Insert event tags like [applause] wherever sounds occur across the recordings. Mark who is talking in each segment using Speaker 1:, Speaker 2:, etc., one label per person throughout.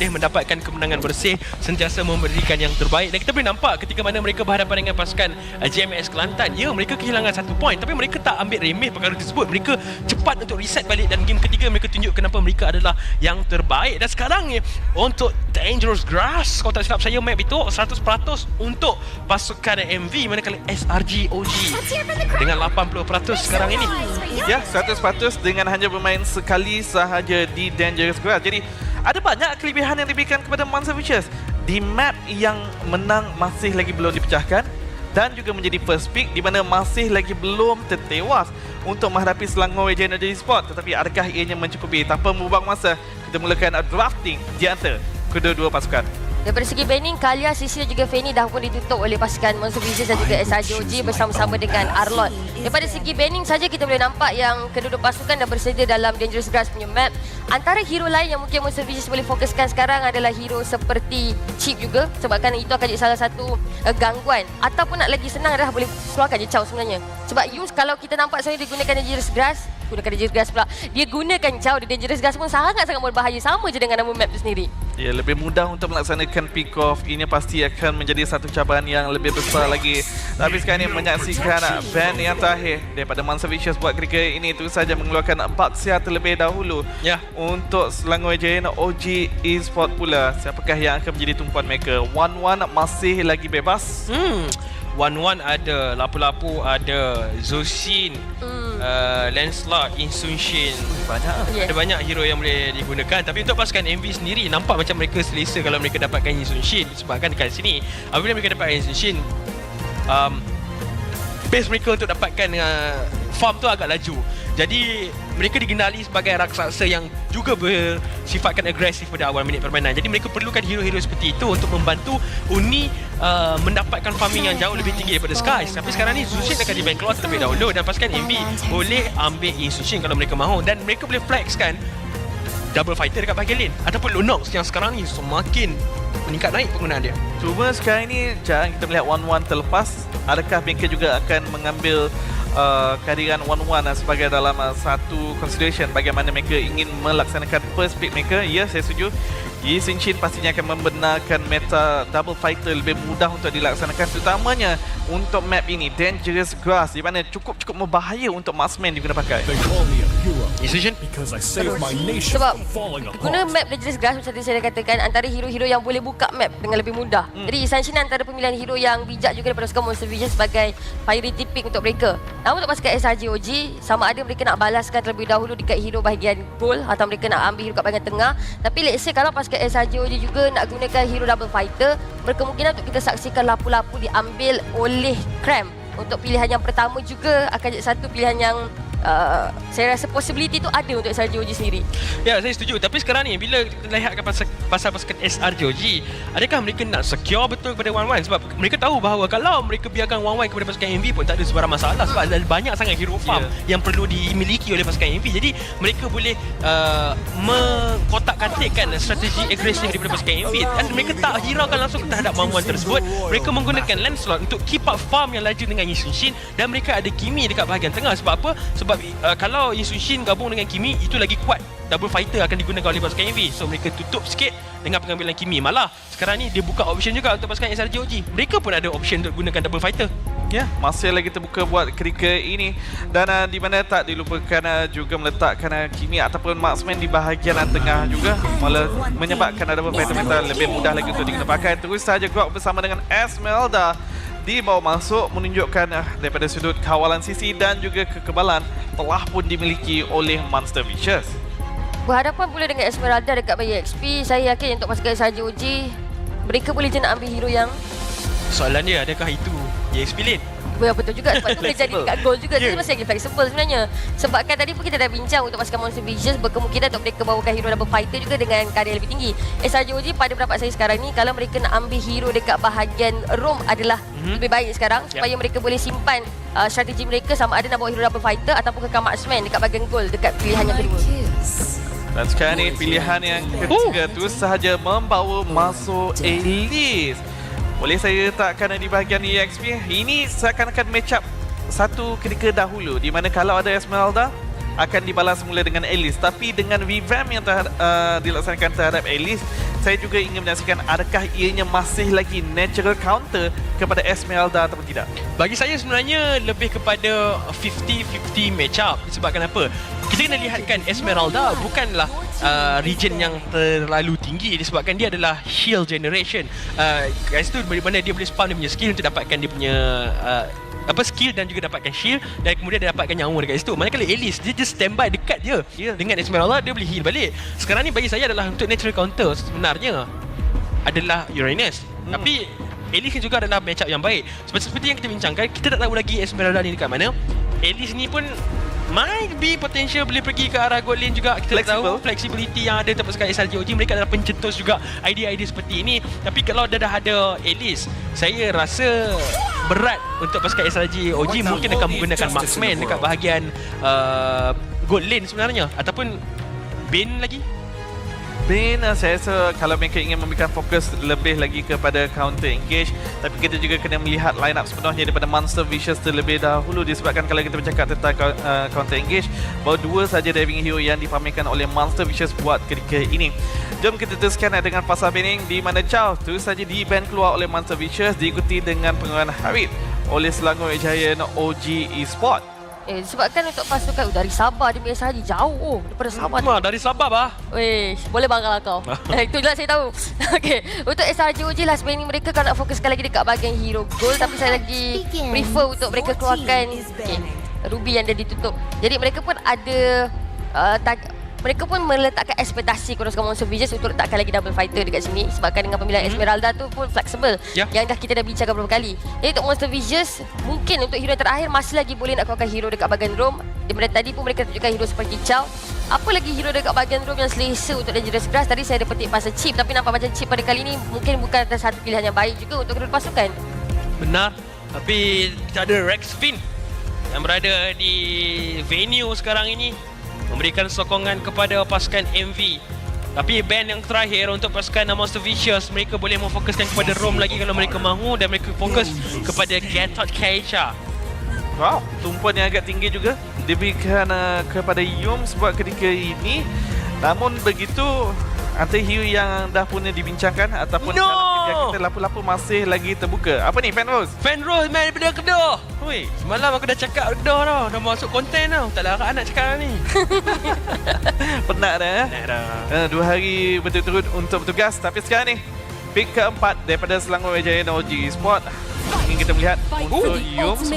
Speaker 1: boleh mendapatkan kemenangan bersih sentiasa memberikan yang terbaik. Dan kita boleh nampak ketika mana mereka berhadapan dengan pasukan JMS Kelantan ya mereka kehilangan satu poin tapi mereka tak ambil remeh perkara tersebut. Mereka cepat untuk reset balik dan game ketiga mereka tunjuk kenapa mereka adalah yang terbaik. Dan sekarang ni untuk Dangerous Grass kalau tak silap saya map itu 100% untuk pasukan MV manakala SRG OG dengan 80% sekarang ini.
Speaker 2: Ya, 100% dengan hanya bermain sekali sahaja di Dangerous Grass. Jadi, ada banyak kelebihan yang diberikan kepada Monster Vicious. Di map yang menang masih lagi belum dipecahkan dan juga menjadi first pick di mana masih lagi belum tertewas untuk menghadapi Selangor Region Energy Sport. Tetapi adakah ianya mencukupi? Tanpa membuang masa, kita mulakan drafting di antara kedua-dua pasukan.
Speaker 3: Daripada segi banning, Kalia, Sisi dan juga Fanny dah pun ditutup oleh pasukan Monster Vicious dan juga SRJOG bersama-sama dengan Arlon. Daripada segi banning saja kita boleh nampak yang kedua-dua pasukan dah bersedia dalam Dangerous Grass punya map. Antara hero lain yang mungkin Monster Vicious boleh fokuskan sekarang adalah hero seperti Chip juga sebabkan itu akan jadi salah satu uh, gangguan. Ataupun nak lagi senang adalah boleh keluarkan je Chow sebenarnya. Sebab Yus kalau kita nampak sebenarnya dia gunakan Dangerous Grass, gunakan Dangerous Grass pula. Dia gunakan Chow di Dangerous Grass pun sangat-sangat berbahaya sama je dengan nama map tu sendiri.
Speaker 2: Ya, lebih mudah untuk melaksanakan pick off. Ini pasti akan menjadi satu cabaran yang lebih besar lagi. Tapi sekarang ini menyaksikan ban yang terakhir daripada Monster Vicious buat ketika ini itu saja mengeluarkan Baxia terlebih dahulu.
Speaker 1: Ya.
Speaker 2: Untuk Selangor Jaya OG Esport pula. Siapakah yang akan menjadi tumpuan mereka? One-one masih lagi bebas.
Speaker 1: Hmm. One-one ada, Lapu-Lapu ada, Zoshin,
Speaker 3: Hmm.
Speaker 1: uh, Lancelot, Insunshin.
Speaker 2: Banyak lah.
Speaker 3: Yeah.
Speaker 1: Ada banyak hero yang boleh digunakan Tapi untuk pasukan MV sendiri Nampak macam mereka selesa Kalau mereka dapatkan Insunshin Sebabkan dekat sini Apabila mereka dapatkan Insunshin um, Base mereka untuk dapatkan uh, Farm tu agak laju Jadi mereka digenali sebagai raksasa yang juga bersifatkan agresif pada awal minit permainan. Jadi mereka perlukan hero-hero seperti itu untuk membantu Uni uh, mendapatkan farming yang jauh lebih tinggi daripada Skies. Tapi sekarang ni Zushin akan dibank keluar terlebih dahulu dan pasukan MV boleh ambil Insushin kalau mereka mahu dan mereka boleh flexkan double fighter dekat bahagian lane ataupun Lunox yang sekarang ni semakin meningkat naik penggunaan dia.
Speaker 2: Cuma sekarang ini jarang kita melihat one-one terlepas. Adakah mereka juga akan mengambil uh, kehadiran one-one uh, sebagai dalam uh, satu consideration bagaimana mereka ingin melaksanakan first pick mereka? Ya, saya setuju. Yi Xin Chin pastinya akan membenarkan meta double fighter lebih mudah untuk dilaksanakan terutamanya untuk map ini Dangerous Grass di mana cukup-cukup berbahaya untuk marksman digunakan pakai.
Speaker 4: They call me a hero
Speaker 1: Insushin
Speaker 4: because I saved my nation
Speaker 3: Sebab guna map Dangerous Grass macam tadi saya dah katakan antara hero-hero yang boleh buka map dengan lebih mudah. Hmm. Jadi Sunshine antara pemilihan hero yang bijak juga daripada pasukan Monster Vision sebagai priority pick untuk mereka. Namun untuk pasukan SRJOG sama ada mereka nak balaskan terlebih dahulu dekat hero bahagian goal atau mereka nak ambil hero kat bahagian tengah. Tapi let's say kalau pasukan SRJOG juga nak gunakan hero double fighter, berkemungkinan untuk kita saksikan lapu-lapu diambil oleh Cram. Untuk pilihan yang pertama juga akan jadi satu pilihan yang uh, saya rasa possibility tu ada untuk SRJOG sendiri.
Speaker 1: Ya, saya setuju. Tapi sekarang ni bila kita lihatkan pasal, pasal pasukan SRJOG, adakah mereka nak secure betul kepada Wan-Wan? Sebab mereka tahu bahawa kalau mereka biarkan Wan-Wan kepada pasukan MV pun tak ada sebarang masalah sebab ada banyak sangat hero farm yeah. yang perlu dimiliki oleh pasukan MV. Jadi mereka boleh uh, mengkotak-katikkan strategi agresif daripada pasukan MV dan mereka tak hiraukan langsung terhadap Wan-Wan tersebut. Mereka menggunakan Lancelot untuk keep up farm yang laju dengan Yisunshin dan mereka ada Kimi dekat bahagian tengah. Sebab apa? Sebab uh, kalau Yisunshin gabung dengan Kimi itu lagi kuat double fighter akan digunakan oleh pasukan MV. So mereka tutup sikit dengan pengambilan Kimi. Malah sekarang ni dia buka option juga untuk pasukan SRJOG. Mereka pun ada option untuk gunakan double fighter.
Speaker 2: Ya, masih lagi terbuka buat ketika ini dan uh, di mana tak dilupakan uh, juga meletakkan uh, Kimi ataupun marksman di bahagian uh, tengah juga malah menyebabkan ada beberapa meter lebih mudah lagi untuk digunakan. Terus saja Grok bersama dengan Esmeralda dibawa masuk menunjukkan uh, daripada sudut kawalan sisi dan juga kekebalan telah pun dimiliki oleh Monster Vicious.
Speaker 3: Berhadapan pula dengan Esmeralda dekat Bayi XP, saya yakin untuk pasukan sahaja OG, mereka boleh je nak ambil hero yang
Speaker 1: Soalan dia adakah itu EXP lane?
Speaker 3: Ya betul juga sebab tu [laughs] boleh jadi dekat goal juga
Speaker 1: Yeah.
Speaker 3: yeah. masih lagi flexible sebenarnya sebab kan tadi pun kita dah bincang untuk pasukan Monster Visions berkemungkinan untuk mereka bawakan hero double fighter juga dengan kadar yang lebih tinggi SRJOG pada pendapat saya sekarang ni kalau mereka nak ambil hero dekat bahagian roam adalah
Speaker 1: Mhm.
Speaker 3: mm-hmm. lebih baik sekarang
Speaker 1: Yep.
Speaker 3: supaya mereka boleh simpan uh, strategi mereka sama ada nak bawa hero double fighter ataupun kekal marksman dekat bahagian goal dekat pilihan yang kedua
Speaker 2: Dan sekarang ni pilihan yang ketiga terus sahaja membawa masuk Elise. Boleh saya letakkan di bahagian EXP. Ini seakan-akan match up satu ketika dahulu di mana kalau ada Esmeralda akan dibalas semula dengan Elise tapi dengan revamp yang terhadap, uh, dilaksanakan terhadap Elise saya juga ingin menyaksikan adakah ianya masih lagi natural counter kepada Esmeralda ataupun tidak.
Speaker 1: Bagi saya sebenarnya lebih kepada 50-50 match up Disebabkan apa? Kita kena lihatkan Esmeralda bukanlah uh, region yang terlalu tinggi Disebabkan dia adalah heal generation uh, Guys tu mana dia boleh spam dia punya skill untuk dapatkan dia punya uh, apa skill dan juga dapatkan shield dan kemudian dia dapatkan nyawa dekat situ. Manakala Alice dia just standby dekat je.
Speaker 2: Ya.
Speaker 1: Dengan Esmeralda dia boleh heal balik. Sekarang ni bagi saya adalah untuk natural counter sebenarnya adalah Uranus. Hmm. Tapi Alice juga adalah match up yang baik. Seperti, seperti yang kita bincangkan, kita tak tahu lagi Esmeralda ni dekat mana. Alice ni pun might be potential boleh pergi ke arah gold lane juga kita
Speaker 2: Flexible.
Speaker 1: tahu flexibility yang ada tempat sekali SLGOG mereka adalah pencetus juga idea-idea seperti ini tapi kalau dah dah ada Alice saya rasa berat untuk pasukan SLG OG mungkin akan menggunakan marksman dekat bahagian uh, gold lane sebenarnya. Ataupun Bane lagi
Speaker 2: Uh, saya rasa kalau mereka ingin memberikan fokus lebih lagi kepada counter engage tapi kita juga kena melihat line up sepenuhnya daripada Monster Vicious terlebih dahulu disebabkan kalau kita bercakap tentang uh, counter engage baru dua saja diving hero yang dipamerkan oleh Monster Vicious buat ketika ini. Jom kita teruskan dengan pasal Bening di mana Chow terus saja di ban keluar oleh Monster Vicious diikuti dengan pengeluaran Harid oleh Selangor Giant OG Esport
Speaker 3: Eh, sebabkan untuk pasukan oh, dari Sabah dia biasa haji jauh oh, daripada Sabah.
Speaker 1: Wah, dari Sabah bah
Speaker 3: Weh, boleh bangga lah kau. [laughs] eh, itulah saya tahu. [laughs] Okey, untuk SRJOG last ni mereka kalau nak fokuskan lagi dekat bahagian hero goal tapi saya lagi prefer untuk mereka keluarkan okay, Ruby yang dah ditutup. Jadi mereka pun ada uh, tag- mereka pun meletakkan ekspektasi kepada Monster Visions untuk letakkan lagi double fighter dekat sini sebabkan dengan pemilihan
Speaker 1: Mhm.
Speaker 3: Esmeralda tu pun flexible
Speaker 1: Ya.
Speaker 3: yang dah kita dah bincangkan beberapa kali. Jadi untuk Monster Visions mungkin untuk hero terakhir masih lagi boleh nak keluarkan hero dekat bahagian roam. Daripada tadi pun mereka tunjukkan hero seperti Chow. Apa lagi hero dekat bahagian roam yang selesa untuk Dangerous Grass? Tadi saya ada petik pasal chip tapi nampak macam chip pada kali ni mungkin bukan satu pilihan yang baik juga untuk kedua pasukan.
Speaker 1: Benar Tapi kita ada Rex Finn Yang berada di venue sekarang ini Memberikan sokongan kepada pasukan MV Tapi band yang terakhir untuk pasukan Monster Vicious Mereka boleh memfokuskan kepada Rome lagi kalau mereka mahu Dan mereka fokus kepada Get Out Keisha
Speaker 2: Wow, tumpuan yang agak tinggi juga diberikan uh, kepada Yums buat ketika ini. Namun begitu, antara hero yang dah pun dibincangkan ataupun
Speaker 1: No!
Speaker 2: dalam kita lapu-lapu masih lagi terbuka. Apa ni, Fan Rose?
Speaker 1: Fan Rose main daripada Kedah
Speaker 2: Hui,
Speaker 1: Semalam aku dah cakap Kedah tau. Dah masuk konten tau. Tak larat nak cakap ni. [laughs]
Speaker 2: Penat dah eh?
Speaker 1: Nah dah.
Speaker 2: Uh, dua hari berturut-turut untuk bertugas. Tapi sekarang ni pick keempat daripada Selangor Ejaya OG Sport ingin kita melihat untuk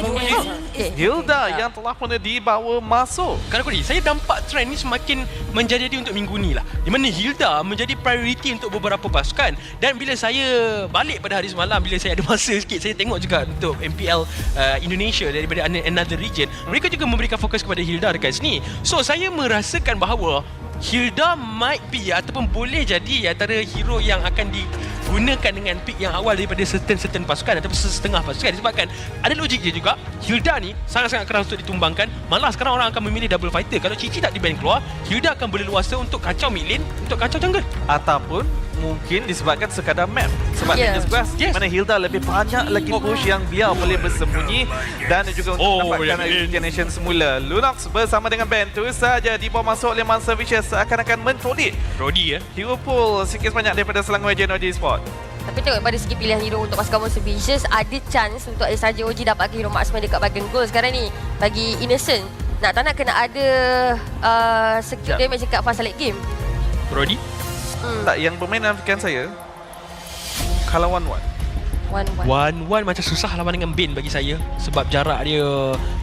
Speaker 2: mungkin
Speaker 3: Okay.
Speaker 2: Hilda yang telah pun dibawa masuk
Speaker 1: Kalau Kodi, saya nampak trend ni semakin menjadi untuk minggu ni lah. Di mana Hilda menjadi priority untuk beberapa pasukan. Dan bila saya balik pada hari semalam, bila saya ada masa sikit, saya tengok juga untuk MPL uh, Indonesia daripada an- another region. Mereka juga memberikan fokus kepada Hilda dekat sini. So, saya merasakan bahawa Hilda might be ataupun boleh jadi antara hero yang akan digunakan dengan pick yang awal daripada certain-certain pasukan ataupun setengah pasukan disebabkan ada logik dia juga Hilda ni sangat-sangat keras untuk ditumbangkan malah sekarang orang akan memilih double fighter kalau Cici tak di ban keluar Hilda akan berleluasa untuk kacau mid lane untuk kacau jungle
Speaker 2: ataupun mungkin disebabkan sekadar map sebab
Speaker 3: Yeah.
Speaker 2: yeah. Ninja Quest
Speaker 1: Yes.
Speaker 2: mana Hilda lebih banyak lagi
Speaker 1: Oh.
Speaker 2: push yang beliau boleh bersembunyi dan juga untuk
Speaker 1: Oh,
Speaker 2: mendapatkan. Nation semula Lunox bersama dengan Ben terus saja dibawa masuk oleh Monster Vicious seakan-akan mentolik
Speaker 1: Brody ya
Speaker 2: hero pool sikit sebanyak daripada Selangor JNOJ Sport
Speaker 3: Tapi tengok pada segi pilihan hero untuk pasukan Monster Vicious ada chance untuk SRJOG dapatkan hero marksman dekat bahagian goal sekarang ni bagi Innocent. Nak tak nak kena ada uh, skill
Speaker 2: Sekejap.
Speaker 3: damage dekat fast late game.
Speaker 1: Brody
Speaker 3: Hmm.
Speaker 2: tak yang bermain dalam fikiran saya kalau one-one
Speaker 3: One one.
Speaker 1: One One macam susah lawan dengan Bin bagi saya Sebab jarak dia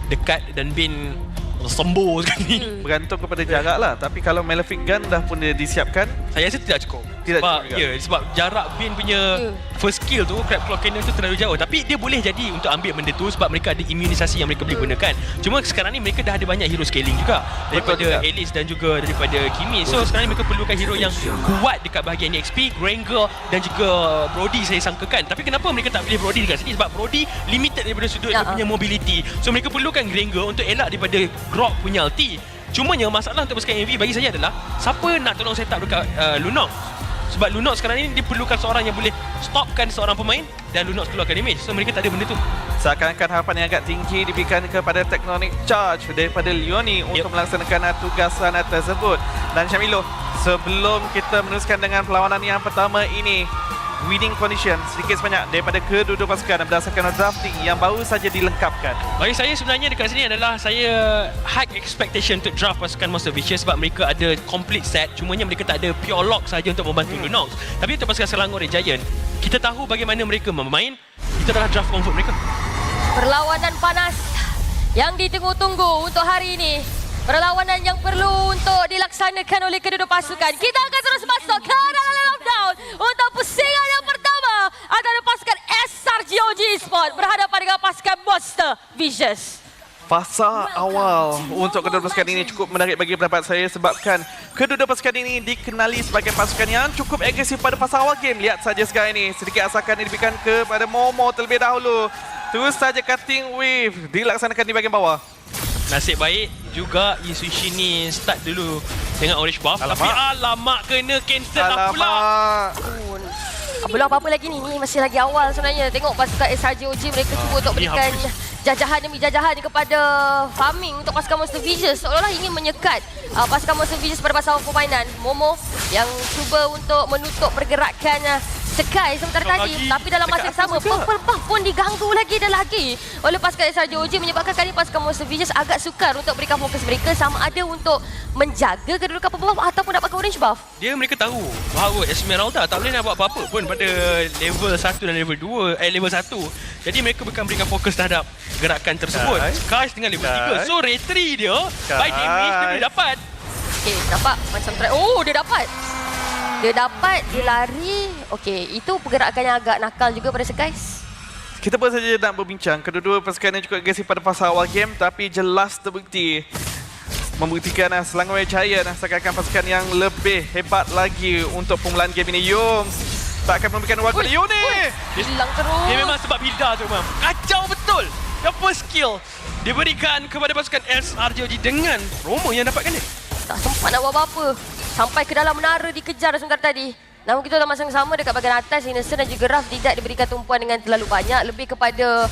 Speaker 1: dekat dan Bin sembur [laughs] sekali ni.
Speaker 3: Hmm.
Speaker 2: bergantung kepada jarak lah. Tapi kalau Malefic Gun dah pun dia disiapkan
Speaker 1: Saya rasa tidak cukup.
Speaker 2: Tidak
Speaker 1: sebab,
Speaker 2: cukup juga.
Speaker 1: Ya sebab jarak Bin punya
Speaker 3: Hmm.
Speaker 1: First skill tu Crab Claw Cannon tu terlalu jauh. Tapi dia boleh jadi untuk ambil benda tu Sebab mereka ada imunisasi yang mereka boleh
Speaker 3: Hmm.
Speaker 1: gunakan. Cuma sekarang ni mereka dah ada banyak hero scaling juga.
Speaker 2: Betul
Speaker 1: Daripada
Speaker 2: juga.
Speaker 1: Alice dan juga daripada Kimi. So sekarang ni mereka perlukan hero yang kuat dekat bahagian EXP Granger dan juga Brody saya sangkakan. Tapi kenapa mereka tak pilih Brody dekat sini? Sebab Brody limited daripada sudut
Speaker 3: Ya,
Speaker 1: dia punya mobility. So mereka perlukan Granger untuk elak daripada Grok punya ulti Cumanya masalah untuk pasukan MV bagi saya adalah Siapa nak tolong set up dekat uh, Lunok sebab Lunox sekarang ni dia perlukan seorang yang boleh stopkan seorang pemain dan Lunox keluarkan damage. So mereka tak ada benda tu.
Speaker 2: Seakan-akan harapan yang agak tinggi diberikan kepada Tectonic Charge daripada Leoni untuk melaksanakan tugasan tersebut. Dan Syamilo, Sebelum kita meneruskan dengan perlawanan yang pertama ini, winning condition sedikit sebanyak daripada kedua-dua pasukan berdasarkan drafting yang baru saja dilengkapkan.
Speaker 1: Bagi saya sebenarnya dekat sini adalah saya high expectation untuk draft pasukan Monster Vicious sebab mereka ada complete set cumanya mereka tak ada pure lock saja untuk membantu hmm. Lunox. Tapi untuk pasukan Selangor dan Giant, kita tahu bagaimana mereka bermain. Itu adalah draft comfort mereka.
Speaker 3: Perlawanan panas yang ditunggu-tunggu untuk hari ini. Perlawanan yang perlu untuk dilaksanakan oleh kedua pasukan. Kita akan terus masuk ke dalam lockdown untuk pusingan yang pertama antara pasukan SRGOG Sport berhadapan dengan pasukan Monster Vicious.
Speaker 2: Fasa awal untuk kedua pasukan ini cukup menarik bagi pendapat saya sebabkan kedua pasukan ini dikenali sebagai pasukan yang cukup agresif pada fasa awal game. Lihat saja sekarang ini sedikit asakan diberikan kepada Momo terlebih dahulu. Terus saja cutting wave dilaksanakan di bahagian bawah.
Speaker 1: Nasib baik juga Isushi ni start dulu dengan orange buff
Speaker 2: Alamak.
Speaker 1: tapi alamak kena cancel lah pula.
Speaker 2: Alamak.
Speaker 3: Ah, Belum apa-apa lagi ni. Ni masih lagi awal sebenarnya. Tengok pasukan SRGOG mereka cuba untuk
Speaker 1: ni
Speaker 3: berikan jajahan demi jajahan kepada farming untuk pasukan Monster Vicious. Seolah-olah ingin menyekat uh, pasukan Monster Vicious pada masa awal permainan. Momo yang cuba untuk menutup pergerakan uh, Sky sebentar
Speaker 1: Sekejap
Speaker 3: tadi.
Speaker 1: lagi.
Speaker 3: Tapi dalam masa yang sama. Purple Buff pun diganggu lagi dan lagi oleh pasukan SRGOG menyebabkan kali pasukan Monster Vicious agak sukar untuk berikan fokus mereka sama ada untuk menjaga kedudukan Purple Buff ataupun dapatkan Orange Buff.
Speaker 1: Dia mereka tahu bahawa Esmeralda tak boleh nak buat apa-apa pun pada level 1 dan level 2 eh level 1. Jadi mereka bukan berikan fokus terhadap gerakan tersebut. Sky dengan level
Speaker 2: Kai.
Speaker 1: 3. So retry dia by
Speaker 2: Kai.
Speaker 1: damage dia boleh dapat.
Speaker 3: Okey, nampak macam try. Oh, dia dapat. Dia dapat, dia lari. Okey, itu pergerakan yang agak nakal juga pada Sekais.
Speaker 2: Kita baru saja nak berbincang. Kedua-dua pasukan ini cukup agresif pada fasa awal game tapi jelas terbukti membuktikan uh, Selangor Jaya uh, seakan pasukan yang lebih hebat lagi untuk permulaan game ini. Yums tak akan memberikan kepada Yuni.
Speaker 3: Hilang terus.
Speaker 1: Dia memang sebab Hilda tu memang kacau betul. Yang first skill diberikan kepada pasukan SRJOG dengan Romo yang dapatkan dia.
Speaker 3: Tak sempat nak buat apa-apa. Sampai ke dalam menara dikejar sebentar tadi. Namun kita dalam masa yang sama dekat bahagian atas, Innocent dan juga Raf tidak diberikan tumpuan dengan terlalu banyak. Lebih kepada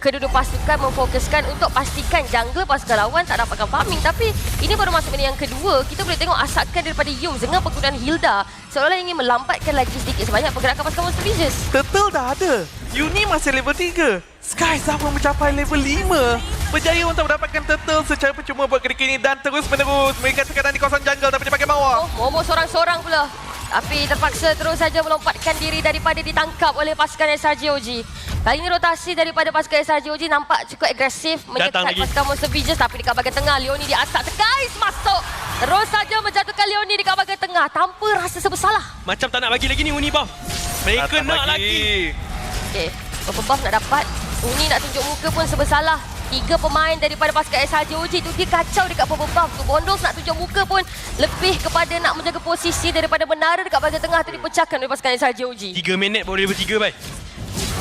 Speaker 3: kedua pasukan memfokuskan untuk pastikan jungle pasukan lawan tak dapatkan farming. Tapi ini baru masuk minit yang kedua. Kita boleh tengok asakan daripada Yums dengan penggunaan Hilda. Seolah-olah ingin melambatkan lagi sedikit sebanyak pergerakan pasukan Monster Vicious.
Speaker 2: Turtle dah ada. Yuni masih level 3. Sky pun mencapai level 5. Berjaya untuk mendapatkan turtle secara percuma buat ketika ini dan terus menerus memberikan tekanan di kawasan jungle tapi di bahagian bawah.
Speaker 3: Oh, Momo seorang-seorang pula. Tapi terpaksa terus saja melompatkan diri daripada ditangkap oleh pasukan SRGOG. Kali ini rotasi daripada pasukan SRGOG nampak cukup agresif
Speaker 1: Datang
Speaker 3: menyekat
Speaker 1: lagi.
Speaker 3: pasukan Monster Vicious tapi dekat bahagian tengah Leoni di atas Sekais masuk. Terus saja menjatuhkan Leoni dekat bahagian tengah tanpa rasa sebersalah.
Speaker 1: Macam tak nak bagi lagi ni Uni buff. Mereka nak lagi.
Speaker 3: Okey, Purple Buff nak dapat. Uni nak tunjuk muka pun sebersalah. Tiga pemain daripada pasukan SRGOG tu dia kacau dekat Purple Buff tu. Bondos nak tunjuk muka pun lebih kepada nak menjaga posisi daripada menara dekat bahagian tengah tu dipecahkan oleh pasukan SRGOG.
Speaker 1: 3 minit baru level 3 bai.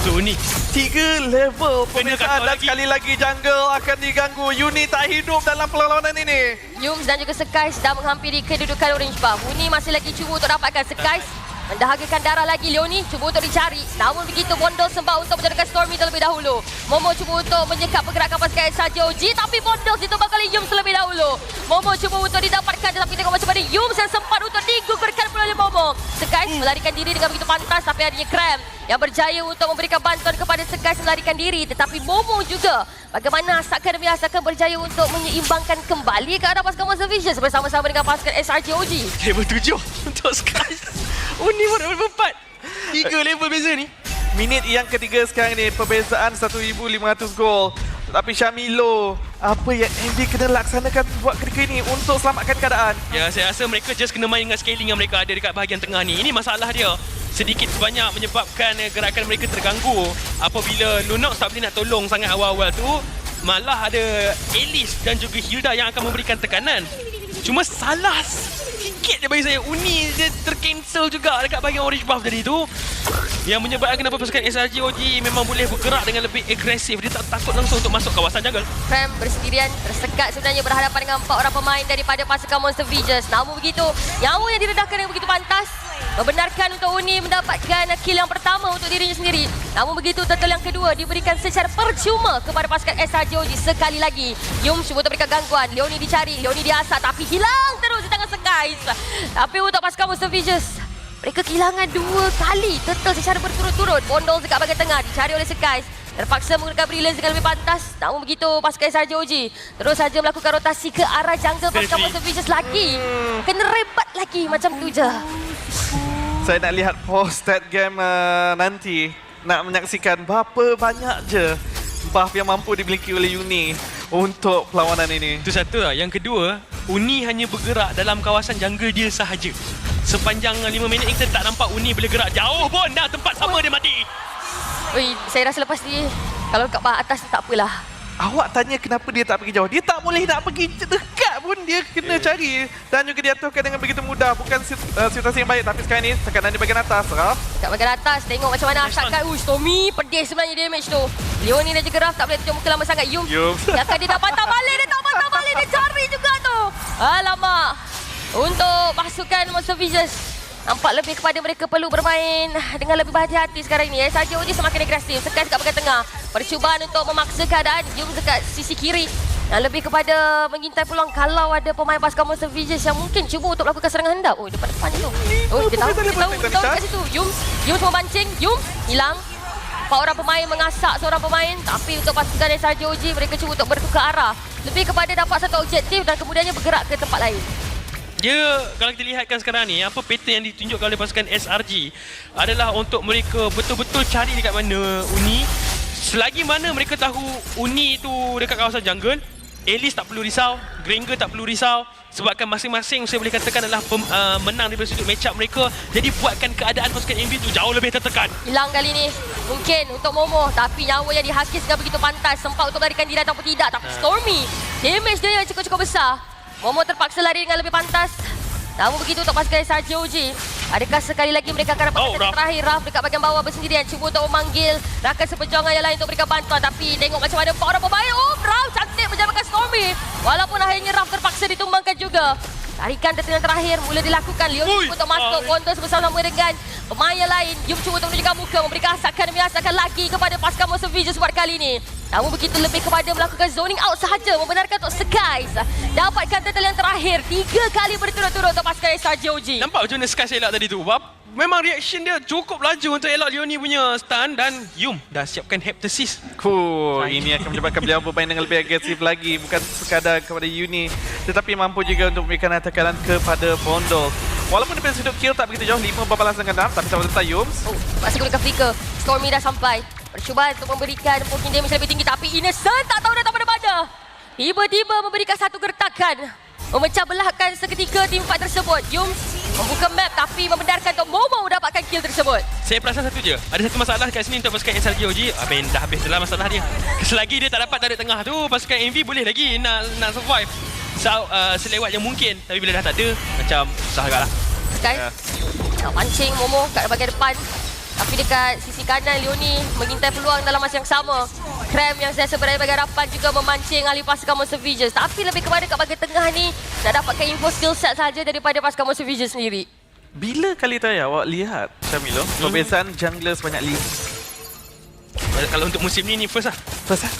Speaker 1: So Uni
Speaker 2: Tiga level
Speaker 1: kacau
Speaker 2: dan
Speaker 1: lagi.
Speaker 2: sekali lagi jungle akan diganggu. Yuni tak hidup dalam perlawanan ini.
Speaker 3: Yums dan juga Sekais dah menghampiri kedudukan Orange Buff. Uni masih lagi cuba untuk dapatkan Sekais. Mendahagakan darah lagi Leoni cuba untuk dicari. Namun begitu Bondol sempat untuk menjadikan Stormy terlebih dahulu. Momo cuba untuk menyekat pergerakan pasukan SRGOG tapi Bondol ditembak oleh Yums terlebih dahulu. Momo cuba untuk didapatkan tetapi tengok macam mana Yums yang sempat untuk digugurkan pula oleh Momo. Sekais melarikan diri dengan begitu pantas tapi adanya Cram yang berjaya untuk memberikan bantuan kepada Sekais melarikan diri tetapi Momo juga bagaimana asakan demi asakan berjaya untuk menyeimbangkan kembali ke arah pasukan Monster Vicious bersama-sama dengan pasukan SRGOG.
Speaker 1: Level 7 untuk Uni baru level 4. 3 level beza ni.
Speaker 2: Minit yang ketiga sekarang ni perbezaan 1500 gol. Tetapi Syamilo, apa yang MD kena laksanakan buat ketika ini untuk selamatkan keadaan?
Speaker 1: Ya, saya rasa mereka just kena main dengan scaling yang mereka ada dekat bahagian tengah ni. Ini masalah dia. Sedikit sebanyak menyebabkan eh, gerakan mereka terganggu. Apabila Lunox tak boleh nak tolong sangat awal-awal tu, malah ada Alice dan juga Hilda yang akan memberikan tekanan. Cuma salah sikit dia bagi saya. Uni dia tercancel juga dekat bahagian orange buff tadi tu. Yang menyebabkan kenapa pasukan SRGOG memang boleh bergerak dengan lebih agresif. Dia tak takut langsung untuk masuk kawasan jungle.
Speaker 3: Prem bersendirian tersekat sebenarnya berhadapan dengan empat orang pemain daripada pasukan Monster Vicious. Namun begitu, nyawa yang diredahkan dengan begitu pantas. Membenarkan untuk Uni mendapatkan kill yang pertama untuk dirinya sendiri. Namun begitu turtle yang kedua diberikan secara percuma kepada pasukan SRJOG sekali lagi. Yum cuba untuk berikan gangguan. Leoni dicari, Leoni diasah tapi hilang terus di tangan Skies. Tapi untuk pasukan Monster Vicious, mereka kehilangan dua kali turtle secara berturut-turut. Bondol dekat bahagian tengah dicari oleh Skies. Terpaksa menggunakan brilliance dengan lebih pantas. Namun begitu pasukan SRJOG terus saja melakukan rotasi ke arah jungle pasukan Monster Vicious lagi. Kena rebat lagi macam tu je.
Speaker 2: Saya nak lihat post that game uh, nanti nak menyaksikan berapa banyak je buff yang mampu dimiliki oleh Uni untuk perlawanan ini.
Speaker 1: Itu satu lah. Yang kedua, Uni hanya bergerak dalam kawasan jungle dia sahaja. Sepanjang 5 minit ni kita tak nampak Uni boleh gerak jauh pun dah tempat sama dia mati.
Speaker 3: Oi, saya rasa lepas ni kalau kat bawah atas tak apalah.
Speaker 2: Awak tanya kenapa dia tak pergi jauh. Dia tak boleh nak pergi dekat pun dia kena cari dan juga diaturkan dengan begitu mudah. Bukan uh, situasi yang baik tapi sekarang ni tekanan di bahagian atas. Raf.
Speaker 3: Kat bahagian atas tengok macam mana
Speaker 1: Nice
Speaker 3: asakan. Uish, Tommy pedih sebenarnya damage tu. Leoni dan juga Raf tak boleh tunjuk muka lama sangat. Yum.
Speaker 2: Yum. [laughs]
Speaker 3: Biarkan dia tak patah balik, dia tak patah balik. Dia cari juga tu. Alamak. Untuk pasukan Monster Vicious. Nampak lebih kepada mereka perlu bermain dengan lebih berhati-hati sekarang ini. Eh. Saja Uji semakin agresif. Sekat dekat bahagian tengah. Percubaan untuk memaksa keadaan. Yum dekat sisi kiri. Dan lebih kepada mengintai peluang kalau ada pemain pasukan Monster Vicious yang mungkin cuba untuk melakukan serangan hendak. Oh, depan-depan tu. Oh, dia tahu, dia tahu, dia tahu dekat situ. Yum, Yum semua mancing. Yum, hilang. Empat orang pemain mengasak seorang pemain. Tapi untuk pasukan SRJOG, mereka cuba untuk bertukar arah. Lebih kepada dapat satu objektif dan kemudiannya bergerak ke tempat lain.
Speaker 1: Dia kalau kita lihatkan sekarang ni apa pattern yang ditunjukkan oleh pasukan SRG adalah untuk mereka betul-betul cari dekat mana Uni. Selagi mana mereka tahu Uni tu dekat kawasan jungle, Alice tak perlu risau, Granger tak perlu risau sebabkan masing-masing saya boleh katakan adalah pem, uh, menang daripada sudut match up mereka. Jadi buatkan keadaan pasukan MV tu jauh lebih tertekan.
Speaker 3: Hilang kali ni. Mungkin untuk Momo. Tapi nyawa yang dihakis dengan begitu pantas. Sempat untuk melarikan diri ataupun tidak. Tapi Stormy. Damage dia yang cukup-cukup besar. Momo terpaksa lari dengan lebih pantas. Namun begitu untuk pasukan SRJOG. Adakah sekali lagi mereka akan dapat
Speaker 1: Oh, Raf.
Speaker 3: terakhir Raf dekat bahagian bawah bersendirian. Cuba untuk memanggil rakan seperjuangan yang lain untuk berikan bantuan. Tapi tengok macam mana orang pemain. Oh, Raf cantik menjamkan Stormy. Walaupun akhirnya Raf terpaksa ditumbangkan juga. Tarikan tetian terakhir mula dilakukan. Leon
Speaker 1: Ui.
Speaker 3: cuba untuk masuk.
Speaker 1: Ah.
Speaker 3: Bontos bersama-sama dengan pemain yang lain. Yum cuba untuk menunjukkan muka. Memberikan asakan demi asakan lagi kepada pasukan Monster Vision buat kali ini. Namun begitu lebih kepada melakukan zoning out sahaja. Membenarkan untuk Skies. Dapatkan total yang terakhir. Tiga kali berturut-turut untuk pasukan SRJOG.
Speaker 1: Nampak macam mana Sky elak tadi tu? Bab? Memang reaction dia cukup laju untuk elak Leoni punya stun dan Yum dah siapkan heptasis.
Speaker 2: Cool. Ini akan menyebabkan beliau bermain dengan lebih agresif lagi. Bukan sekadar kepada Uni. Tetapi mampu juga untuk memberikan tekanan kepada Bondol. Walaupun daripada sudut kill tak begitu jauh. 5 berbalas dengan Nam. Tapi sama tetap Yums.
Speaker 3: Oh, masih gunakan flicker. Stormy dah sampai. Percubaan untuk memberikan poking damage lebih tinggi. Tapi Innocent tak tahu datang pada mana. Tiba-tiba memberikan satu gertakan. Memecah belahkan seketika tim fight tersebut. Yums membuka map tapi membenarkan untuk Momo mendapatkan kill tersebut.
Speaker 1: Saya perasan satu je. Ada satu masalah kat sini untuk pasukan SRGOG. I mean, dah habis lah masalah dia. [laughs] Selagi dia tak dapat tarik tengah tu, pasukan MV boleh lagi nak nak survive. So, uh, selewat yang mungkin. Tapi bila dah tak ada, macam susah agak lah.
Speaker 3: Kan?
Speaker 2: Ya.
Speaker 3: Nak pancing Momo kat bahagian depan. Tapi dekat sisi kanan Leoni mengintai peluang dalam masa yang sama. Krem yang saya berada bahagian harapan juga memancing ahli pasukan Monster Vision. Tapi lebih kepada kat bahagian tengah ni nak dapatkan info skill set saja daripada pasukan Monster Vision sendiri.
Speaker 2: Bila kali terakhir awak lihat, Syamilo, perbezaan jungler sebanyak lima?
Speaker 1: Kalau untuk musim ni, ni first lah.
Speaker 2: First eh?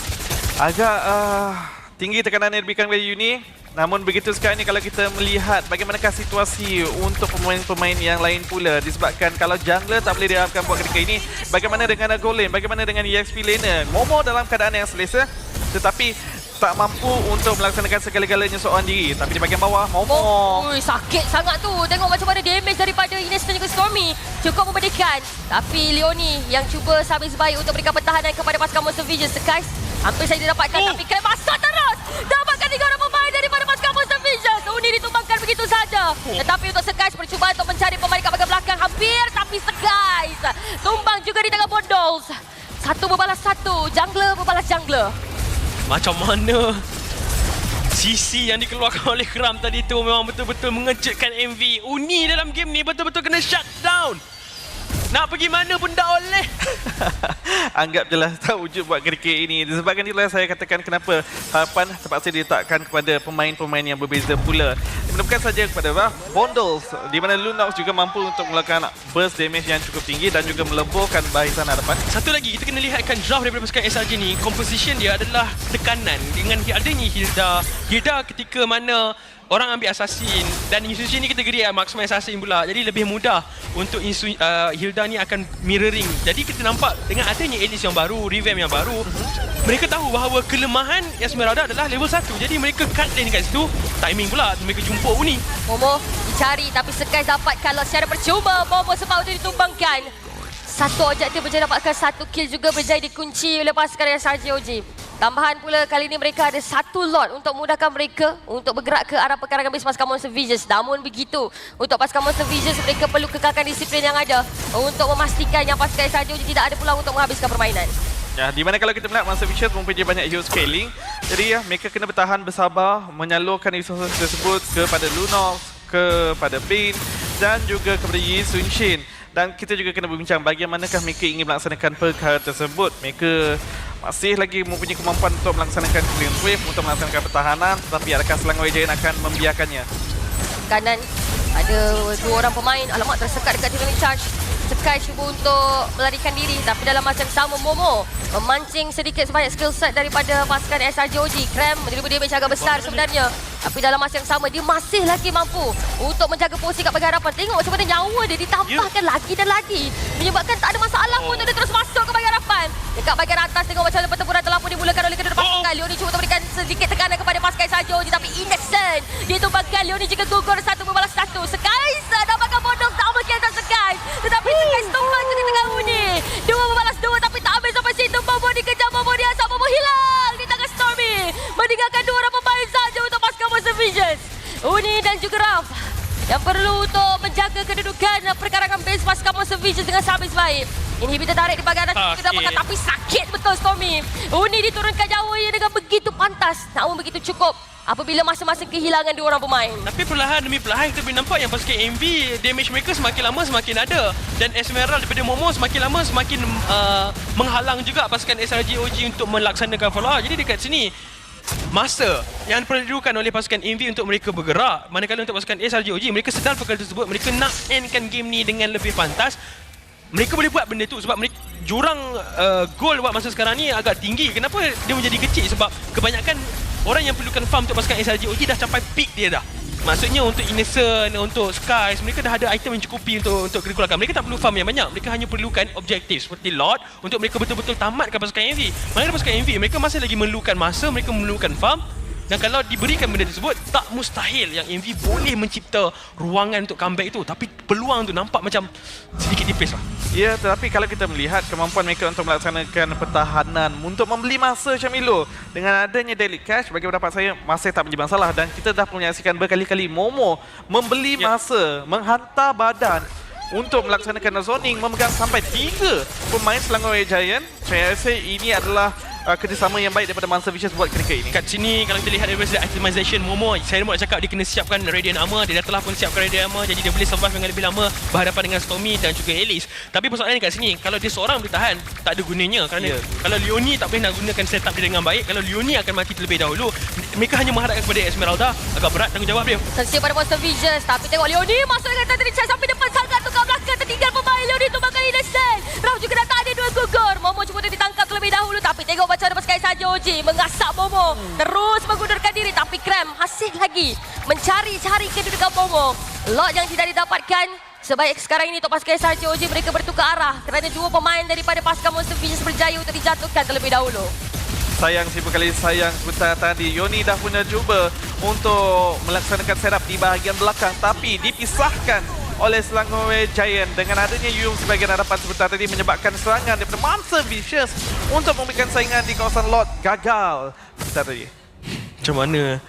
Speaker 2: Agak uh, tinggi tekanan yang diberikan oleh Uni. Namun begitu sekarang ni kalau kita melihat bagaimanakah situasi untuk pemain-pemain yang lain pula disebabkan kalau jungler tak boleh diharapkan buat ketika ini bagaimana dengan Golem, bagaimana dengan EXP laner Momo dalam keadaan yang selesa tetapi tak mampu untuk melaksanakan segala-galanya seorang diri tapi di bahagian bawah Momo
Speaker 3: Ui, sakit sangat tu. Tengok macam mana damage daripada Ines dan juga Stormy. Cukup memberikan. Tapi Leoni yang cuba sehabis baik untuk berikan pertahanan kepada pasukan Monster Vision. Skies hampir saja didapatkan.
Speaker 1: Oh.
Speaker 3: Tapi kena masuk terus. Dapatkan tiga orang pemain daripada pasukan Monster Vision. Uni ditumbangkan begitu saja. Tetapi untuk Skies percubaan untuk mencari pemain kat bahagian belakang. Hampir tapi Skies. Tumbang juga di tangan Bondols. Satu berbalas satu. Jungler berbalas jungler.
Speaker 1: Macam mana sisi yang dikeluarkan oleh Kram tadi tu memang betul-betul mengejutkan MV. Uni dalam game ni betul-betul kena shut down. Nak pergi mana pun tak boleh. [laughs]
Speaker 2: Anggap je lah tak wujud buat kerikit ini. Disebabkan itulah saya katakan kenapa harapan terpaksa diletakkan kepada pemain-pemain yang berbeza pula. Bukan saja kepada Raf, Bondles di mana Lunox juga mampu untuk melakukan burst damage yang cukup tinggi dan juga meleburkan barisan hadapan.
Speaker 1: Satu lagi kita kena lihatkan draft daripada pasukan SRG ni composition dia adalah tekanan dengan adanya Hilda Hilda ketika mana orang ambil assassin dan Insushi ni kategori uh, marksman assassin pula. Jadi lebih mudah untuk Insu, uh, Hilda ni akan mirroring. Jadi kita nampak dengan adanya Alice yang baru revamp yang baru mereka tahu bahawa kelemahan Esmeralda adalah level 1 jadi mereka cut lane kat situ. Timing pula mereka jumpa Uni
Speaker 3: Momo dicari tapi Sekais dapat kalau secara percuma. Momo sebab untuk ditumbangkan. Satu objektif berjaya dapatkan satu kill juga berjaya dikunci oleh pasukan SRGOG. Tambahan pula kali ini mereka ada satu lot untuk memudahkan mereka untuk bergerak ke arah pekarangan base pasukan Monster Visions. Namun begitu, untuk pasukan Monster Visions mereka perlu kekalkan disiplin yang ada untuk memastikan yang pasukan SRGOG tidak ada peluang untuk menghabiskan permainan.
Speaker 2: Ya, di mana kalau kita melihat Monster Vicious mempunyai banyak hero scaling. Jadi ya, mereka kena bertahan bersabar menyalurkan resources tersebut kepada Lunox, kepada Bane dan juga kepada Yi Sun Shin. Dan kita juga kena berbincang bagaimanakah mereka ingin melaksanakan perkara tersebut. Mereka masih lagi mempunyai kemampuan untuk melaksanakan clean wave, untuk melaksanakan pertahanan. Tetapi adakah Selangor Giant akan membiarkannya?
Speaker 3: kanan ada dua orang pemain alamak tersekat dekat Tyrannic Charge Sekai cuba untuk melarikan diri tapi dalam masa yang sama Momo memancing sedikit sebanyak skill set daripada pasukan SRJOG Krem menerima damage agak besar sebenarnya. Tapi dalam masa yang sama dia masih lagi mampu untuk menjaga posisi kat bagian harapan. Tengok sebenarnya nyawa dia ditambahkan lagi dan lagi. Menyebabkan tak ada masalah pun untuk dia terus masuk ke bagian harapan. Dekat bagian atas tengok macam mana pertempuran telah pun dimulakan oleh kedua pasukan. Leoni cuba untuk berikan sedikit tekanan kepada pasukan SRJOG tapi innocent dia tumbangkan Leoni juga gugur satu membalas satu. Skies dapatkan Uni dan juga Raf yang perlu untuk menjaga kedudukan perkarangan base pasukan Monster Visions dengan sehabis baik Inhibitor tarik di bagian atas.
Speaker 1: Sakit.
Speaker 3: kita dapatkan tapi sakit betul Stormy. Uni diturunkan jauh ia dengan begitu pantas. Namun begitu cukup apabila masing-masing kehilangan dua orang pemain.
Speaker 1: Tapi perlahan demi perlahan kita boleh nampak yang pasukan MV damage mereka semakin lama semakin ada. Dan Esmeralda daripada Momo semakin lama semakin uh, menghalang juga pasukan SRG OG untuk melaksanakan follow up. Jadi dekat sini masa yang diperlukan oleh pasukan MV untuk mereka bergerak manakala untuk pasukan SRG OG mereka sedar perkara tersebut mereka nak endkan game ni dengan lebih pantas mereka boleh buat benda tu sebab mereka jurang uh, gol buat masa sekarang ni agak tinggi. Kenapa dia menjadi kecil? Sebab kebanyakan orang yang perlukan farm untuk pasukan SRG OG dah capai peak dia dah. Maksudnya untuk Innocent, untuk Skies, mereka dah ada item yang cukupi untuk untuk dikeluarkan. Mereka tak perlu farm yang banyak. Mereka hanya perlukan objektif seperti Lord untuk mereka betul-betul tamatkan pasukan MV. Mana pasukan MV, mereka masih lagi memerlukan masa, mereka memerlukan farm. Dan kalau diberikan benda tersebut, tak mustahil yang MV boleh mencipta ruangan untuk comeback itu. Tapi peluang tu nampak macam sedikit tipis lah.
Speaker 2: Ya, tetapi kalau kita melihat kemampuan mereka untuk melaksanakan pertahanan untuk membeli masa macam Milo dengan adanya daily cash bagi pendapat saya masih tak menjadi masalah dan kita dah menyaksikan berkali-kali Momo membeli
Speaker 1: Ya.
Speaker 2: masa menghantar badan untuk melaksanakan zoning memegang sampai tiga pemain Selangor Giant. Saya rasa ini adalah uh, kerjasama yang baik daripada Monster Vicious buat ketika ini.
Speaker 1: Kat sini kalau kita lihat daripada itemization Momo saya nak cakap dia kena siapkan Radiant Armor dia dah telah pun siapkan Radiant Armor jadi dia boleh survive dengan lebih lama berhadapan dengan Stormy dan juga Alice tapi persoalannya kat sini kalau dia seorang boleh tahan tak ada gunanya. Kerana
Speaker 2: Ya.
Speaker 1: kalau Leonie tak boleh nak gunakan setup dia dengan baik kalau Leonie akan mati terlebih dahulu mereka hanya mengharapkan kepada Esmeralda. Agak berat tanggungjawab dia.
Speaker 3: Tersedia pada Monster Visions Tapi tengok Leoni masuk dengan Tantri Chai Sampai depan sangat Tertinggal pemain Leoni tumbangkan Innocent Raf juga dah tak ada dua gugur. Momo cuba ditangkap terlebih dahulu Tapi tengok macam mana pasukan saja OG Mengasak Momo. Terus mengundurkan diri Tapi Krem masih lagi Mencari-cari kedudukan Momo. Lot yang tidak didapatkan. Sebaik sekarang ini untuk pasukan SRJ OG mereka bertukar arah kerana dua pemain daripada pasukan Monster Visions berjaya untuk dijatuhkan terlebih dahulu.
Speaker 2: Sayang si kali sayang sebentar tadi. Yoni dah punya cuba untuk melaksanakan setup di bahagian belakang tapi dipisahkan oleh Selangor Giant. Dengan adanya Yum sebagai hadapan sebentar tadi menyebabkan serangan daripada Monster Vicious untuk memberikan saingan di kawasan Lord gagal. Sebentar tadi.
Speaker 1: macam mana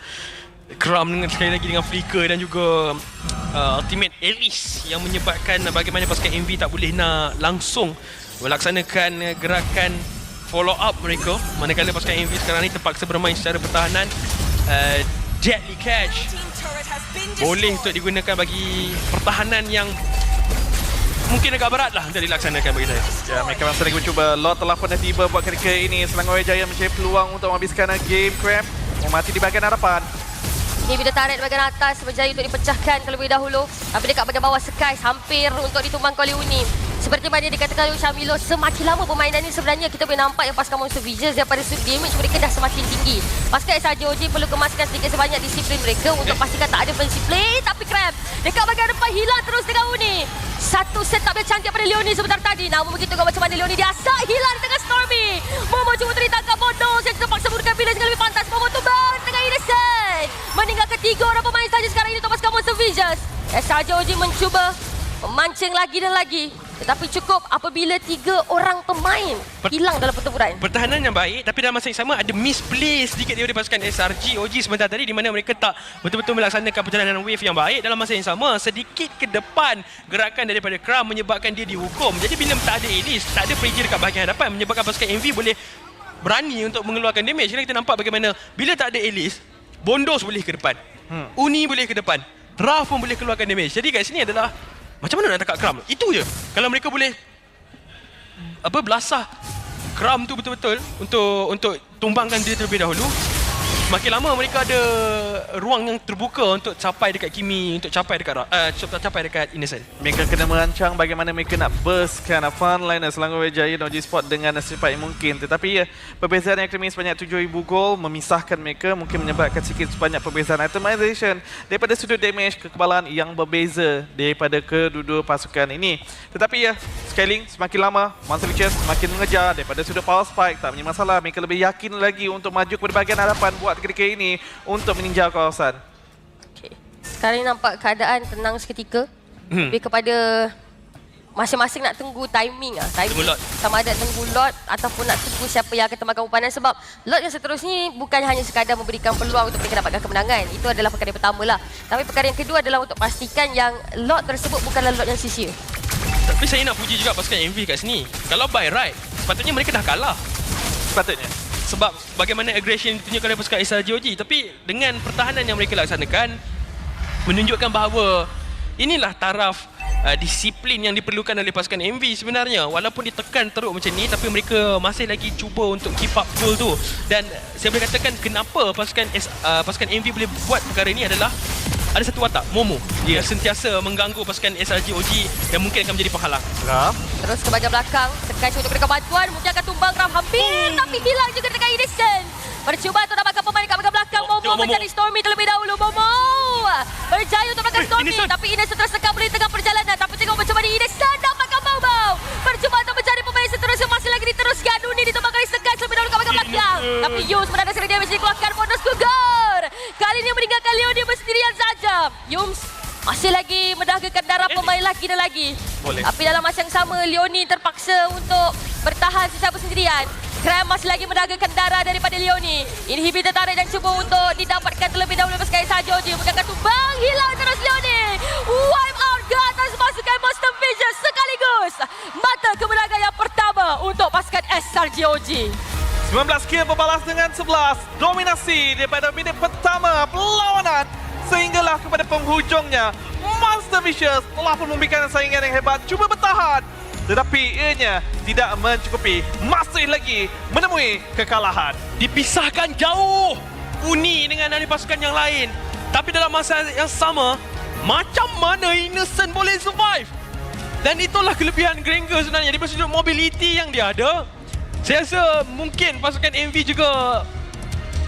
Speaker 1: Kram dengan sekali lagi dengan flicker dan juga uh, ultimate Alice yang menyebabkan bagaimana pasukan MV tak boleh nak langsung melaksanakan uh, gerakan follow up mereka. Manakala pasukan MV sekarang ni terpaksa bermain secara pertahanan uh, deadly catch boleh untuk digunakan bagi pertahanan yang mungkin agak berat lah untuk dilaksanakan bagi saya.
Speaker 2: Ya, mereka masih lagi mencuba. Lot telah pernah tiba buat ketika ini. Selangor Jaya mencari peluang untuk menghabiskan game Crab. Mati di bahagian hadapan.
Speaker 3: Ni bila tarik di bahagian atas berjaya untuk dipecahkan terlebih dahulu. Tapi dekat bahagian bawah Sky hampir untuk ditumbang oleh Uni. Seperti mana dikatakan oleh Syamilo, semakin lama permainan ni sebenarnya kita boleh nampak yang pasukan Monster Visions daripada sudut damage mereka dah semakin tinggi. Pasukan SRJOJ perlu kemaskan sedikit sebanyak disiplin mereka untuk pastikan tak ada fancy play. Tapi Krab dekat bahagian depan hilang terus dengan Uni. Satu setup yang cantik pada Leonie sebentar tadi. Namun begitu kau macam mana Leonie diasak hilang di tengah tiga orang pemain saja sekarang ini untuk pasukan Monster Visions. SRJOJ mencuba memancing lagi dan lagi. Tetapi cukup apabila tiga orang pemain
Speaker 1: Per-
Speaker 3: hilang dalam pertempuran.
Speaker 1: Pertahanan yang baik tapi dalam masa yang sama ada misplay sedikit daripada pasukan SRG OG sebentar tadi di mana mereka tak betul-betul melaksanakan perjalanan wave yang baik dalam masa yang sama sedikit ke depan gerakan daripada Kram menyebabkan dia dihukum. Jadi bila tak ada Elise, tak ada pressure dekat bahagian hadapan menyebabkan pasukan MV boleh berani untuk mengeluarkan damage. Jadi kita nampak bagaimana bila tak ada Elise, Bondos boleh ke depan.
Speaker 2: Hmm.
Speaker 1: Uni boleh ke depan. Raf pun boleh keluarkan damage. Jadi kat sini adalah macam mana nak tangkap Kram? Itu je. Kalau mereka boleh apa belasah Kram tu betul-betul untuk untuk tumbangkan dia terlebih dahulu. Makin lama mereka ada ruang yang terbuka untuk capai dekat Kimi, untuk capai dekat uh, capai dekat Innocent.
Speaker 2: Mereka kena merancang bagaimana mereka nak burst kind of frontline Selangor Jaya dan Sport dengan secepat yang mungkin. Tetapi ya, perbezaan yang akademi sebanyak 7,000 gol memisahkan mereka mungkin menyebabkan sikit sebanyak perbezaan itemization daripada sudut damage kekebalan yang berbeza daripada kedua-dua pasukan ini. Tetapi ya, scaling semakin lama, Monster Witches semakin mengejar daripada sudut power spike. Tak punya masalah, mereka lebih yakin lagi untuk maju kepada bahagian hadapan buat ketika ini untuk meninjau kawasan.
Speaker 3: Okay. Sekarang nampak keadaan tenang seketika.
Speaker 1: Hmm.
Speaker 3: Lebih kepada masing-masing nak tunggu timing ah. Timing
Speaker 1: Tunggu lot.
Speaker 3: sama ada tunggu lot ataupun nak tunggu siapa yang akan terbangkan umpanan sebab lot yang seterusnya bukan hanya sekadar memberikan peluang untuk mereka dapatkan kemenangan. Itu adalah perkara yang pertama lah. Tapi perkara yang kedua adalah untuk pastikan yang lot tersebut bukanlah lot yang sia-sia.
Speaker 1: Tapi saya nak puji juga pasukan MV kat sini. Kalau by right, sepatutnya mereka dah kalah.
Speaker 2: Sepatutnya.
Speaker 1: Sebab bagaimana aggression ditunjukkan oleh pasukan SRGOG Tapi dengan pertahanan yang mereka laksanakan Menunjukkan bahawa Inilah taraf uh, disiplin yang diperlukan oleh pasukan MV sebenarnya. Walaupun ditekan teruk macam ni Tapi mereka masih lagi cuba untuk keep up goal tu. Dan saya boleh katakan kenapa pasukan uh, pasukan MV boleh buat perkara ni adalah ada satu watak, Momo
Speaker 2: Ya.
Speaker 1: Yang sentiasa mengganggu pasukan SRGOG Yang mungkin akan menjadi penghalang
Speaker 2: Raf.
Speaker 3: Terus ke bahagian belakang, Sekai cuba untuk berikan bantuan, mungkin akan tumbang Ram hampir tapi hilang juga dekat Edison. Percubaan untuk dapatkan pemain dekat bahagian belakang,
Speaker 1: Tengok
Speaker 3: Momo
Speaker 1: Momo.
Speaker 3: mencari Stormy terlebih dahulu, Momo. Berjaya untuk dapatkan
Speaker 1: Eh,
Speaker 3: Stormy,
Speaker 1: Innocent.
Speaker 3: tapi Innocent tersekam di tengah perjalanan. Tapi tengok macam mana Innocent dapatkan Bau-Bau. Percubaan untuk mencari seterusnya masih lagi diteruskan. Nuni ditumbang kali Sekai terlebih dahulu kat bahagian belakang. Tapi Yus berada sekali damage dikeluarkan bonus gugur. Kali ini meninggalkan Leonie bersendirian saja. Yums masih lagi mendahagakan darah pemain lagi dan lagi.
Speaker 2: Boleh.
Speaker 3: Tapi dalam masa yang sama, Leonie terpaksa untuk bertahan secara bersendirian. Kram masih lagi mendahagakan darah daripada Leonie. Inhibitor tarik dan cuba untuk didapatkan terlebih dahulu sekali saja. Dia bukan tumbang, hilang terus Leonie. Wipe out ke atas pasukan Monster Vision sekaligus. Mata kemenangan untuk pasukan SRGOG.
Speaker 2: 19 kill berbalas dengan 11 dominasi daripada minit pertama perlawanan sehinggalah kepada penghujungnya Monster Vicious telah pun memberikan saingan yang hebat. Cuba bertahan. Tetapi ianya tidak mencukupi. Masih lagi menemui kekalahan.
Speaker 1: Dipisahkan jauh. Uni dengan ahli pasukan yang lain. Tapi dalam masa yang sama, macam mana Innocent boleh survive? Dan itulah kelebihan Granger sebenarnya daripada sudut mobility yang dia ada. Saya rasa mungkin pasukan MV juga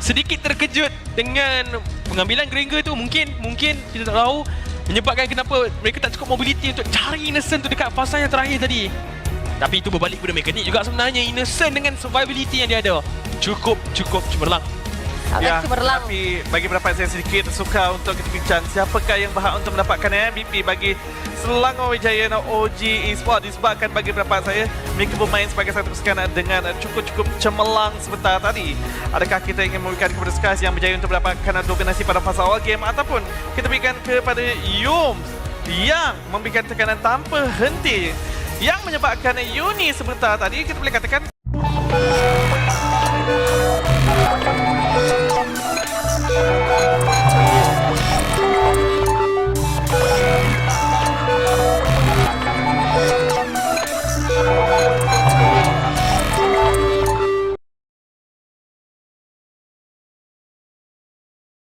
Speaker 1: sedikit terkejut dengan pengambilan Granger tu mungkin mungkin kita tak tahu menyebabkan kenapa mereka tak cukup mobility untuk cari Innocent tu dekat fasa yang terakhir tadi. Tapi itu berbalik pada mekanik juga sebenarnya Innocent dengan survivability yang dia ada cukup cukup cemerlang.
Speaker 3: Cemerlang.
Speaker 2: Ya, tapi bagi pendapat saya sedikit suka untuk kita bincang siapakah yang berhak untuk mendapatkan MVP bagi Selangor Wijaya dan OG Esports disebabkan bagi pendapat saya mereka bermain sebagai satu pasukan dengan cukup-cukup cemerlang sebentar tadi. Adakah kita ingin memberikan kepada Skies yang berjaya untuk mendapatkan dominasi pada fasa awal game ataupun kita berikan kepada Yums yang memberikan tekanan tanpa henti yang menyebabkan Yuni sebentar tadi kita boleh katakan oh